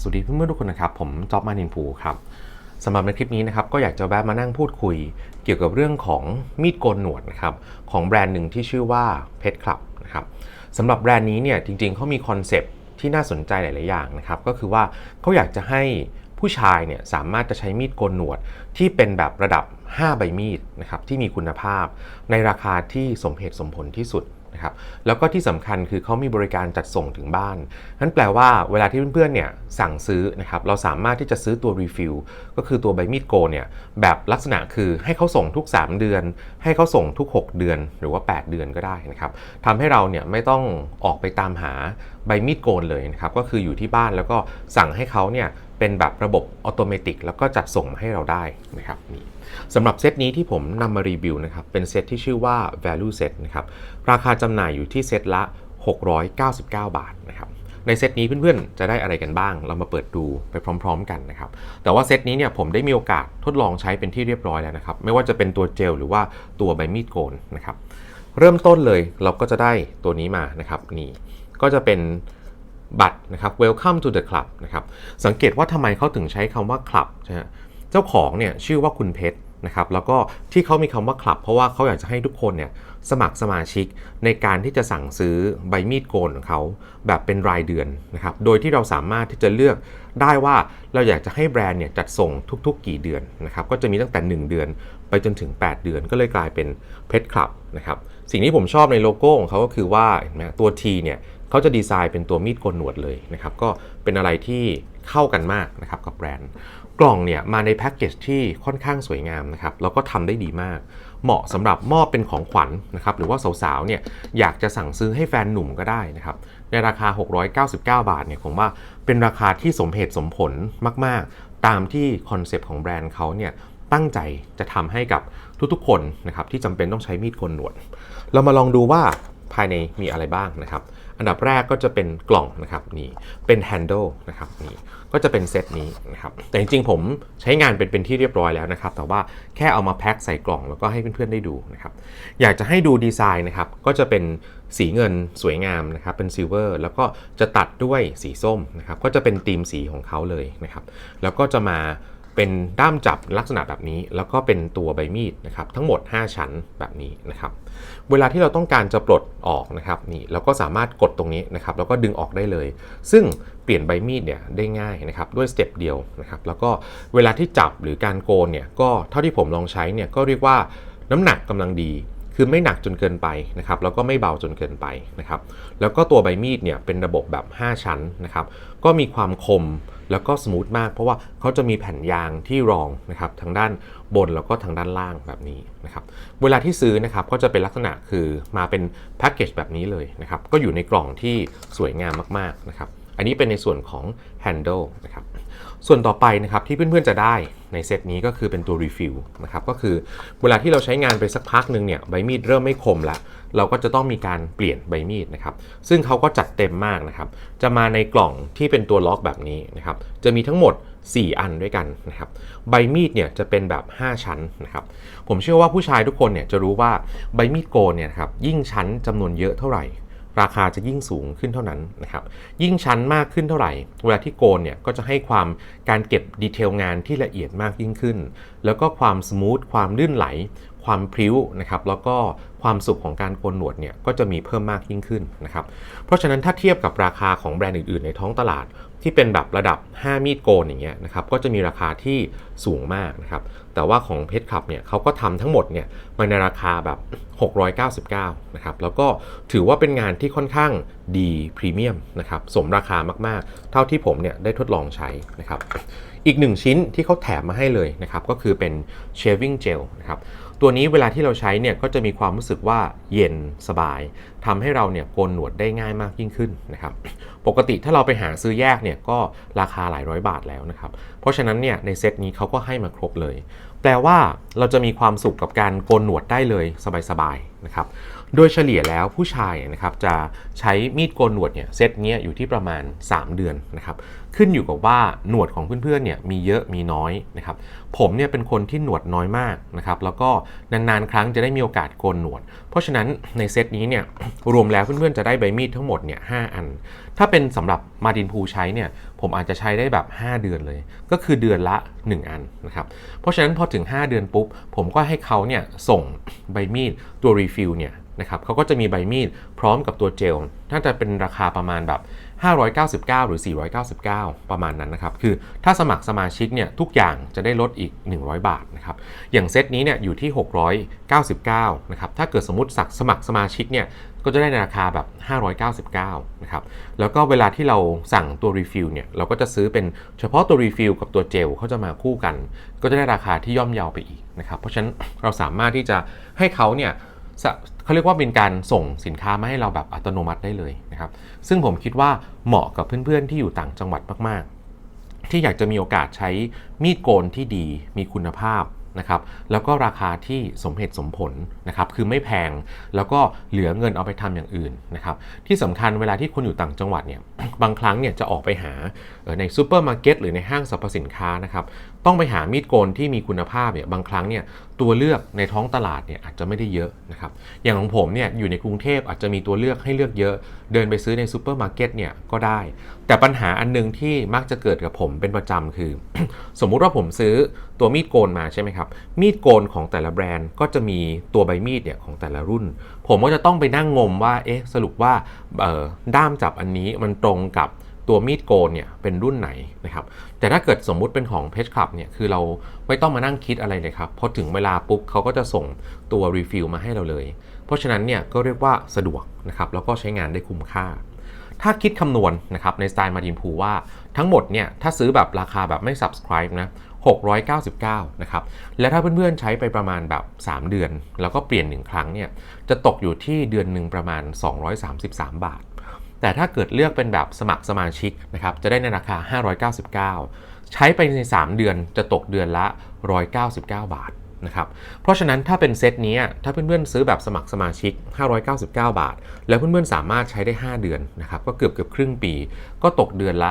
สวัสดีเพื่อนๆทุกคนนะครับ ผมจ๊อบมานินภูครับสำหรับในคลิปนี้นะครับก็อยากจะแวะมานั่งพูดคุย เกี่ยวกับเรื่องของมีดโกนหนวดนะครับของแบรนด์หนึ่งที่ชื่อว่าเพชรคลับนะครับสำหรับแบรนด์นี้เนี่ยจริงๆเขามีคอนเซปต์ที่น่าสนใจหลาย ๆ อย่างนะครับ ก็คือว่าเขาอยากจะให้ผู้ชายเนี่ยสามารถจะใช้มีดโกนหนวด ที่เป็นแบบระดับ 5 ใบมีดนะครับที่มีคุณภาพ ในราคาที่สมเหตุสมผลที่สุด นะครับแล้วก็ที่สำคัญคือเขามีบริการจัดส่งถึงบ้านนั่นแปลว่าเวลาที่เพื่อนๆเนี่ยสั่งซื้อนะครับเราสามารถที่จะซื้อตัวรีฟิลก็คือตัวใบมีดโกนเนี่ยแบบลักษณะคือให้เขาส่งทุก 3 เดือน ให้เขาส่งทุก 6 เดือนหรือว่า 8 เดือนก็ได้นะครับทำให้เราเนี่ยไม่ต้องออกไปตามหาใบมีดโกนเลยนะครับก็คืออยู่ที่บ้านแล้วก็สั่งให้เขาเนี่ย เป็นแบบระบบอัตโนมัติแล้วก็จัดส่งมาให้เราได้นะครับนี่สำหรับเซตนี้ที่ผมนำมารีวิวนะครับเป็นเซตที่ชื่อว่า value set นะครับราคาจำหน่ายอยู่ที่เซตละ 699 บาทนะครับในเซตนี้เพื่อนๆ จะได้อะไรกันบ้าง เรามาเปิดดูไปพร้อม ๆ กันนะครับ แต่ว่าเซตนี้เนี่ยผมได้มีโอกาสทดลองใช้เป็นที่เรียบร้อยแล้วนะครับ ไม่ว่าจะเป็นตัวเจลหรือว่าตัวใบมีดโกนนะครับ เริ่มต้นเลยเราก็จะได้ตัวนี้มานะครับนี่ ก็จะเป็น บัตรนะครับ Welcome to the club นะครับสังเกตว่าทำไมเขาถึงใช้คำว่า club นะฮะเจ้าของเนี่ยชื่อว่าคุณเพชรนะครับแล้วก็ที่เขามีคำว่า club เพราะว่าเขาอยากจะให้ทุกคนเนี่ยสมัครสมาชิกในการที่จะสั่งซื้อใบมีดโกนของเขาแบบเป็นรายเดือนนะครับโดยที่เราสามารถที่จะเลือกได้ว่าเราอยากจะให้แบรนด์เนี่ยจัดส่งทุกๆ กี่เดือนนะครับก็จะมีตั้งแต่ 1 เดือน ไปจนถึง 8 เดือน ก็เลยกลายเป็นเพชรคลับนะครับ สิ่งที่ผมชอบในโลโก้ของเขาก็คือว่าเห็นไหมตัว T เนี่ยเขาจะดีไซน์เป็นตัวมีดโกนหนวดเลยนะครับ ก็เป็นอะไรที่เข้ากันมากนะครับกับแบรนด์ กล่องเนี่ยมาในแพ็กเกจที่ค่อนข้างสวยงามนะครับ แล้วก็ทำได้ดีมาก เหมาะสำหรับมอบเป็นของขวัญนะครับ หรือว่าสาวๆเนี่ยอยากจะสั่งซื้อให้แฟนหนุ่มก็ได้นะครับ ในราคา 699 บาทเนี่ยผมว่าเป็นราคาที่สมเหตุสมผลมาก ๆ ตามที่คอนเซปต์ของแบรนด์เขาเนี่ย ตั้งใจจะทำให้กับทุกๆคนนะครับที่จำเป็นต้องใช้มีดโกนหนวด เรามาลองดูว่าภายในมีอะไรบ้างนะครับ อันดับแรกก็จะเป็นกล่องนะครับนี่เป็น handle นะครับนี่ก็จะเป็นเซตนี้นะครับแต่จริงๆผมใช้งานเป็นเป็นที่เรียบร้อยแล้วนะครับ แต่ว่าแค่เอามาแพ็คใส่กล่องแล้วก็ให้เพื่อนๆได้ดูนะครับ อยากจะให้ดูดีไซน์นะครับ ก็จะเป็นสีเงินสวยงามนะครับเป็นซิลเวอร์แล้วก็จะตัดด้วยสีส้มนะครับก็จะเป็นธีมสีของเขาเลยนะครับ แล้วก็จะมา เป็นด้ามจับลักษณะแบบนี้ แล้วก็เป็นตัวใบมีดนะครับทั้งหมด 5 ชั้นแบบนี้นะครับเวลาที่เราต้องการจะปลดออกนะครับนี่เราก็สามารถกดตรงนี้นะครับแล้วก็ดึงออกได้เลย ซึ่งเปลี่ยนใบมีดเนี่ยได้ง่ายนะครับด้วยสเต็ปเดียวนะครับแล้วก็เวลาที่จับหรือการโกนเนี่ยก็เท่าที่ผมลองใช้เนี่ยก็เรียกว่าน้ำหนักกำลังดีคือไม่หนักจนเกินไปนะครับแล้วก็ไม่เบาจนเกินไปนะครับแล้วก็ตัวใบมีดเนี่ยเป็นระบบแบบ 5 ชั้นนะครับก็มีความคม แล้วก็สมูทมากเพราะว่าเขาจะมีแผ่นยางที่รองนะครับทางด้านบนแล้วก็ทางด้านล่างแบบนี้นะครับเวลาที่ซื้อนะครับก็จะเป็นลักษณะคือมาเป็นแพ็กเกจแบบนี้เลยนะครับก็อยู่ในกล่องที่สวยงามมากๆนะครับ อันนี้เป็นในส่วนของ handle นะครับส่วนต่อไปนะครับที่เพื่อนๆจะได้ในเซตนี้ก็คือเป็นตัว refill นะครับก็คือเวลาที่เราใช้งานไปสักพักหนึ่งเนี่ยใบมีดเริ่มไม่คมละเราก็จะต้องมีการเปลี่ยนใบมีดนะครับซึ่งเขาก็จัดเต็มมากนะครับจะมาในกล่องที่เป็นตัวล็อกแบบนี้นะครับจะมีทั้งหมด 4 อันด้วยกันนะครับใบมีดเนี่ยจะเป็นแบบ 5 ชั้นนะครับผมเชื่อว่าผู้ชายทุกคนเนี่ยจะรู้ว่าใบมีดโกนเนี่ยครับยิ่งชั้นจำนวนเยอะเท่าไหร่ ราคาจะยิ่งสูงขึ้นเท่านั้นนะครับยิ่งชั้นมากขึ้นเท่าไหร่ เวลาที่โกนเนี่ยก็จะให้ความการเก็บดีเทลงานที่ละเอียดมากยิ่งขึ้น แล้วก็ความสมูทความลื่นไหล ความพริ้วนะครับแล้วก็ ความสุขของการโกนหนวดเนี่ยก็จะมีเพิ่มมากยิ่งขึ้นนะครับเพราะฉะนั้นถ้าเทียบกับราคาของแบรนด์อื่นๆ ในท้องตลาด ที่เป็นแบบระดับ 5 มีดโกนอย่างเงี้ยนะครับก็จะมีราคาที่สูงมากนะครับแต่ว่าของเพชรคลับเนี่ยเขาก็ทำทั้งหมดเนี่ยมาในราคาแบบ 699นะครับแล้วก็ถือว่าเป็นงานที่ค่อนข้างดีพรีเมียมนะครับสมราคามากๆ เท่าที่ผมเนี่ยได้ทดลองใช้นะครับอีกหนึ่งชิ้นที่เขาแถมมาให้เลยนะครับก็คือเป็น shaving gel นะครับ ตัวนี้เวลาที่เราใช้เนี่ยก็จะมีความรู้สึกว่าเย็นสบายทำให้เราเนี่ยโกนหนวดได้ง่ายมากยิ่งขึ้นนะครับปกติถ้าเราไปหาซื้อแยกเนี่ยก็ราคาหลายร้อยบาทแล้วนะครับเพราะฉะนั้นเนี่ยในเซตนี้เขาก็ให้มาครบเลย แปลว่าเราจะมีความสุขกับการโกนหนวดได้เลยสบายๆนะครับ โดยเฉลี่ยแล้วผู้ชายนะครับจะใช้มีดโกนหนวดเนี่ยเซตเนี้ยอยู่ที่ประมาณ 3 เดือนนะครับขึ้นอยู่กับว่าหนวดของเพื่อนๆเนี่ยมีเยอะมีน้อยนะครับผมเนี่ยเป็นคนที่หนวดน้อยมากนะครับแล้วก็นานๆ ครั้งจะได้มีโอกาสโกนหนวด เพราะฉะนั้นในเซตนี้เนี่ยรวมแล้วเพื่อนๆจะได้ใบมีดทั้งหมดเนี่ยหอัน ถ้าเป็นสำหรับมาดินพูใช้เนี่ยผมอาจจะใช้ได้แบบ 5 เดือนเลย ก็คือเดือนละ 1 อันนะครับเพราะฉะนั้นพอถึง 5 เดือนปุ๊บ ผมก็ให้เขาเนี่ยส่งใบมีดตัวรีฟิลเนี่ย นะครับเขาก็จะมีใบมีดพร้อมกับตัวเจลน่าจะเป็นราคาประมาณแบบ 599 หรือ 499 ประมาณนั้นนะครับ คือถ้าสมัครสมาชิกเนี่ยทุกอย่างจะได้ลดอีก 100 บาทนะครับ อย่างเซตนี้เนี่ยอยู่ที่ 699 นะครับ ถ้าเกิดสมมติสักสมัครสมาชิกเนี่ยก็จะได้ในราคาแบบ 599 นะครับ แล้วก็เวลาที่เราสั่งตัวรีฟิลเนี่ยเราก็จะซื้อเป็นเฉพาะตัวรีฟิลกับตัวเจลเขาจะมาคู่กัน ก็จะได้ราคาที่ย่อมเยาวไปอีกนะครับ เพราะฉะนั้นเราสามารถที่จะให้เขาเนี่ย เขาเรียกว่าเป็นการส่งสินค้ามาให้เราแบบอัตโนมัติได้เลยนะครับ ซึ่งผมคิดว่าเหมาะกับเพื่อนๆที่อยู่ต่างจังหวัดมากๆ ที่อยากจะมีโอกาสใช้มีดโกนที่ดีมีคุณภาพนะครับแล้วก็ราคาที่สมเหตุสมผลนะครับคือไม่แพงแล้วก็เหลือเงินเอาไปทำอย่างอื่นนะครับที่สำคัญเวลาที่คุณอยู่ต่างจังหวัดเนี่ยบางครั้งเนี่ยจะออกไปหาในซูเปอร์มาร์เก็ตหรือในห้างสรรพสินค้านะครับ ต้องไปหามีดโกนที่มีคุณภาพเนี่ยบางครั้งเนี่ยตัวเลือกในท้องตลาดเนี่ยอาจจะไม่ได้เยอะนะครับอย่างของผมเนี่ยอยู่ในกรุงเทพอาจจะมีตัวเลือกให้เลือกเยอะ เดินไปซื้อในซูเปอร์มาร์เก็ตเนี่ยก็ได้ แต่ปัญหาอันนึงที่มักจะเกิดกับผมเป็นประจำคือ สมมุติว่าผมซื้อตัวมีดโกนมาใช่ไหมครับมีดโกนของแต่ละแบรนด์ก็จะมีตัวใบมีดเนี่ยของแต่ละรุ่น ผมก็จะต้องไปนั่งงมว่าเอ๊ะสรุปว่าด้ามจับอันนี้มันตรงกับ ตัวมีดโกนเนี่ยเป็นรุ่นไหนนะครับแต่ถ้าเกิดสมมุติเป็นของเพจคลับเนี่ยคือเราไม่ต้องมานั่งคิดอะไรเลยครับพอถึงเวลาปุ๊บเขาก็จะส่งตัวรีฟิลมาให้เราเลย เพราะฉะนั้นเนี่ยก็เรียกว่าสะดวกนะครับแล้วก็ใช้งานได้คุ้มค่า ถ้าคิดคำนวณนะครับในสไตล์มาดินพูว่าทั้งหมดเนี่ยถ้าซื้อแบบราคาแบบไม่ subscribe นะ699 นะครับ และถ้าเพื่อนๆใช้ไปประมาณแบบ 3 เดือน แล้วก็เปลี่ยน 1 ครั้งเนี่ย จะตกอยู่ที่เดือนหนึ่งประมาณ 233 บาท แต่ถ้าเกิดเลือกเป็นแบบสมัครสมาชิกนะครับจะได้ในราคา 599 ใช้ไปใน 3 เดือนจะตกเดือนละ 199 บาทนะครับเพราะฉะนั้นถ้าเป็นเซตนี้ถ้าเพื่อนๆซื้อแบบสมัครสมาชิก 599 บาท แล้วเพื่อนๆสามารถใช้ได้ 5 เดือนนะครับก็เกือบเกือบครึ่งปี ก็ตกเดือนละ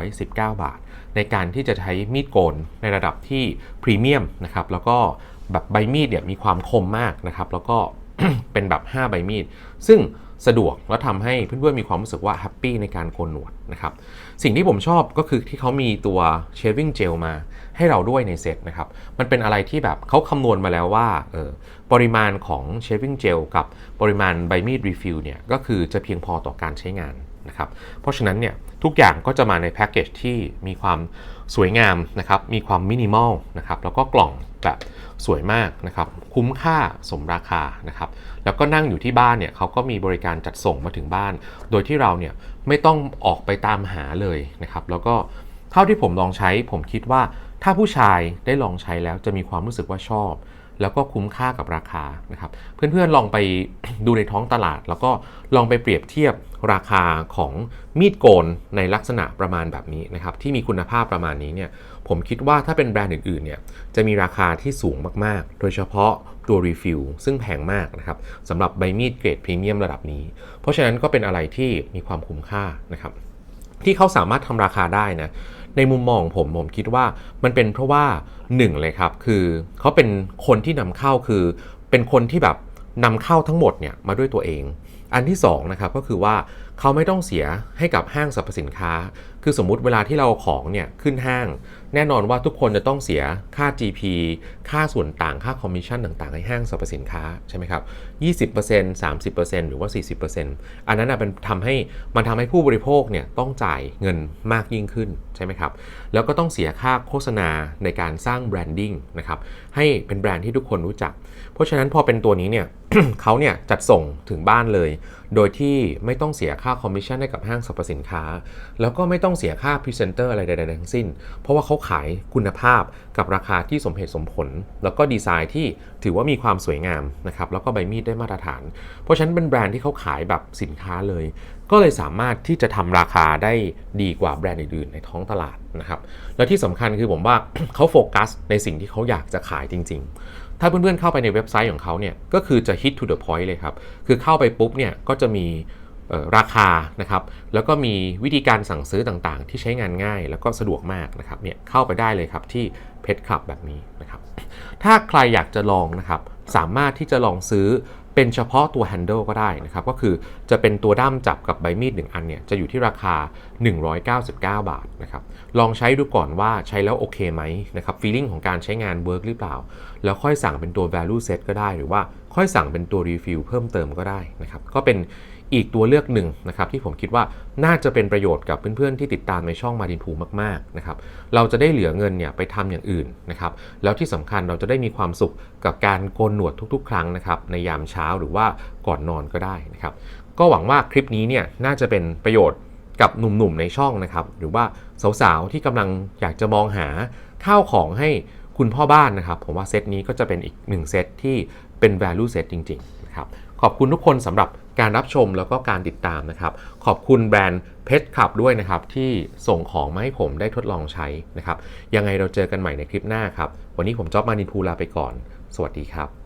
119 บาท ในการที่จะใช้มีดโกนในระดับที่พรีเมียมนะครับแล้วก็แบบใบมีดเนี่ยมีความคมมากนะครับแล้วก็เป็นแบบ 5 ใบมีด ซึ่ง สะดวกแล้วทำให้เพื่อนๆมีความรู้สึกว่าแฮปปี้ในการโกนหนวดนะครับสิ่งที่ผมชอบก็คือที่เขามีตัว shaving gel มาให้เราด้วยในเซตนะครับมันเป็นอะไรที่แบบเขาคำนวณมาแล้วว่าเออปริมาณของ shaving gel กับปริมาณใบมีด refill เนี่ยก็คือจะเพียงพอต่อการใช้งานนะครับเพราะฉะนั้นเนี่ยทุกอย่างก็จะมาในแพ็กเกจที่มีความสวยงามนะครับมีความมินิมอลนะครับแล้วก็กล่อง สวยมากนะครับคุ้มค่าสมราคานะครับแล้วก็นั่งอยู่ที่บ้านเนี่ยเขาก็มีบริการจัดส่งมาถึงบ้าน โดยที่เราเนี่ยไม่ต้องออกไปตามหาเลยนะครับแล้วก็เท่าที่ผมลองใช้ผมคิดว่าถ้าผู้ชายได้ลองใช้แล้วจะมีความรู้สึกว่าชอบ แล้วก็คุ้มค่ากับราคานะครับ เพื่อนๆลองไปดูในท้องตลาด แล้วก็ลองไปเปรียบเทียบราคาของมีดโกนในลักษณะประมาณแบบนี้นะครับที่มีคุณภาพประมาณนี้เนี่ยผมคิดว่าถ้าเป็นแบรนด์อื่นๆเนี่ยจะมีราคาที่สูงมากๆ โดยเฉพาะตัวรีฟิลซึ่งแพงมากนะครับสำหรับใบมีดเกรดพรีเมียมระดับนี้ เพราะฉะนั้นก็เป็นอะไรที่มีความคุ้มค่านะครับที่เขาสามารถทำราคาได้นะ ในมุมมองของผมผมคิดว่ามันเป็นเพราะว่าหนึ่งเลยครับ คือเขาเป็นคนที่นำเข้าคือเป็นคนที่แบบนำเข้าทั้งหมดเนี่ยมาด้วยตัวเอง อันที่สองนะครับก็คือว่าเขาไม่ต้องเสียให้กับห้างสรรพสินค้า คือสมมุติเวลาที่เราของเนี่ยขึ้นห้าง แน่นอนว่าทุกคนจะต้องเสียค่า GP ค่าส่วนต่างค่าคอมมิชชั่นต่างๆ ให้ห้างสรรพสินค้าใช่ไหมครับ 20% 30%หรือว่า 40%อันนั้นเป็นทำให้มันทำให้ผู้บริโภคเนี่ยต้องจ่ายเงินมากยิ่งขึ้นใช่ไหมครับ แล้วก็ต้องเสียค่าโฆษณาในการสร้างแบรนดิ้งนะครับ ให้เป็นแบรนด์ที่ทุกคนรู้จัก เพราะฉะนั้นพอเป็นตัวนี้เนี่ย เขาเนี่ยจัดส่งถึงบ้านเลย โดยที่ไม่ต้องเสียค่าคอมมิชชั่นให้กับห้างสรรพสินค้า แล้วก็ไม่ต้องเสียค่าพรีเซนเตอร์อะไรใดๆทั้งสิ้น เพราะว่าเขาขายคุณภาพกับราคาที่สมเหตุสมผล แล้วก็ดีไซน์ที่ถือว่ามีความสวยงามนะครับแล้วก็ใบมีดได้มาตรฐาน เพราะฉะนั้นเป็นแบรนด์ที่เขาขายแบบสินค้าเลย ก็เลยสามารถที่จะทำราคาได้ดีกว่าแบรนด์อื่นๆ ในท้องตลาด นะครับและที่สำคัญคือผมว่าเขาโฟกัสในสิ่งที่เขาอยากจะขายจริง ๆ ถ้าเพื่อนๆเข้าไปในเว็บไซต์ของเขาเนี่ยก็คือจะ hit to the point เลยครับ คือเข้าไปปุ๊บเนี่ยก็จะมีราคานะครับ แล้วก็มีวิธีการสั่งซื้อต่างๆ ที่ใช้งานง่ายแล้วก็สะดวกมากนะครับเนี่ยเข้าไปได้เลยครับที่เพจคลับแบบนี้นะครับถ้าใครอยากจะลองนะครับ สามารถที่จะลองซื้อเป็นเฉพาะตัว handle ก็ได้นะครับ ก็คือจะเป็นตัวด้ามจับกับใบมีด 1 อันเนี่ย จะอยู่ที่ราคา 199 บาทนะครับ ลองใช้ดูก่อนว่าใช้แล้วโอเคไหมนะครับ feeling ของการใช้งาน work หรือเปล่า แล้วค่อยสั่งเป็นตัว value set ก็ได้ หรือว่าค่อยสั่งเป็นตัว refill เพิ่มเติมก็ได้นะครับ ก็เป็น อีกตัวเลือกหนึ่งนะครับที่ผมคิดว่าน่าจะเป็นประโยชน์กับเพื่อนๆที่ติดตามในช่องมาดินพูมากๆนะครับเราจะได้เหลือเงินเนี่ยไปทำอย่างอื่นนะครับแล้วที่สำคัญเราจะได้มีความสุขกับการโกนหนวดทุกๆ ครั้งนะครับในยามเช้าหรือว่าก่อนนอนก็ได้นะครับก็หวังว่าคลิปนี้เนี่ยน่าจะเป็นประโยชน์กับหนุ่มๆในช่องนะครับหรือว่าสาวๆที่กำลังอยากจะมองหาข้าวของให้คุณพ่อบ้านนะครับ ผมว่าเซตนี้ก็จะเป็นอีกหนึ่งเซตที่เป็น value set จริงๆนะครับขอบคุณทุกคนสำหรับ การรับชมแล้วก็การติดตามนะครับ ขอบคุณแบรนด์เพชรขับด้วยนะครับ ที่ส่งของมาให้ผมได้ทดลองใช้นะครับ ยังไงเราเจอกันใหม่ในคลิปหน้าครับ วันนี้ผมจ๊อบมานินพูลาไปก่อน สวัสดีครับ